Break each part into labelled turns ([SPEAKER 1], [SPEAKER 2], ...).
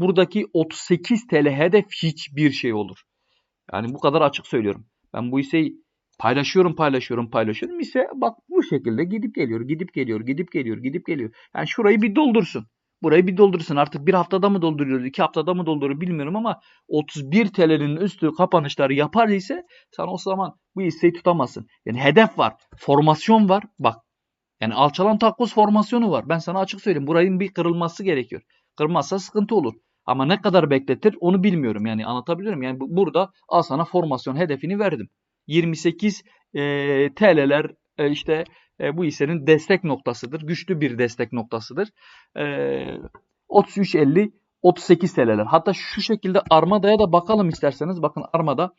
[SPEAKER 1] buradaki 38 TL hedef hiçbir şey olur. Yani bu kadar açık söylüyorum. Ben bu hisseyi paylaşıyorum, paylaşıyorum, paylaşıyorum. Hisse bak bu şekilde gidip geliyor, gidip geliyor, gidip geliyor, gidip geliyor. Yani şurayı bir doldursun. Burayı bir doldursun. Artık bir haftada mı dolduruyor, iki haftada mı dolduruyor bilmiyorum ama 31 TL'nin üstü kapanışları yapar ise sen o zaman bu hisseyi tutamazsın. Yani hedef var, formasyon var. Bak yani alçalan takoz formasyonu var. Ben sana açık söyleyeyim. Burayın bir kırılması gerekiyor. Kırmazsa sıkıntı olur. Ama ne kadar bekletir onu bilmiyorum. Yani anlatabilirim. Yani bu- burada al sana formasyon hedefini verdim. 28 e, TL'ler e, işte e, bu hissenin destek noktasıdır. Güçlü bir destek noktasıdır. E, 33.50 38 TL'ler. Hatta şu şekilde Armada'ya da bakalım isterseniz. Bakın Armada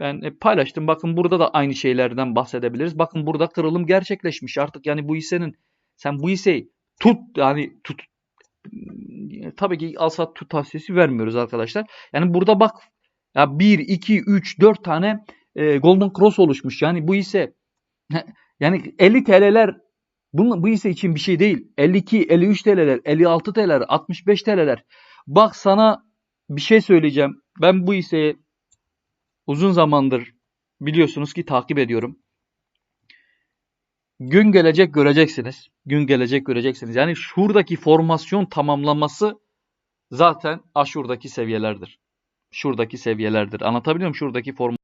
[SPEAKER 1] ben e, paylaştım. Bakın burada da aynı şeylerden bahsedebiliriz. Bakın burada kırılım gerçekleşmiş. Artık yani bu hissenin sen bu hisseyi tut yani tut tabii ki al sat tut tavsiyesi vermiyoruz arkadaşlar. Yani burada bak ya 1 2 3 4 tane e, Golden Cross oluşmuş. Yani bu hisse yani 50 TL'ler bunun, bu hisse için bir şey değil. 52, 53 TL'ler, 56 TL'ler, 65 TL'ler. Bak sana bir şey söyleyeceğim. Ben bu hisseyi uzun zamandır biliyorsunuz ki takip ediyorum. Gün gelecek göreceksiniz. Gün gelecek göreceksiniz. Yani şuradaki formasyon tamamlaması zaten aşuradaki seviyelerdir. Şuradaki seviyelerdir. Anlatabiliyor muyum? Şuradaki form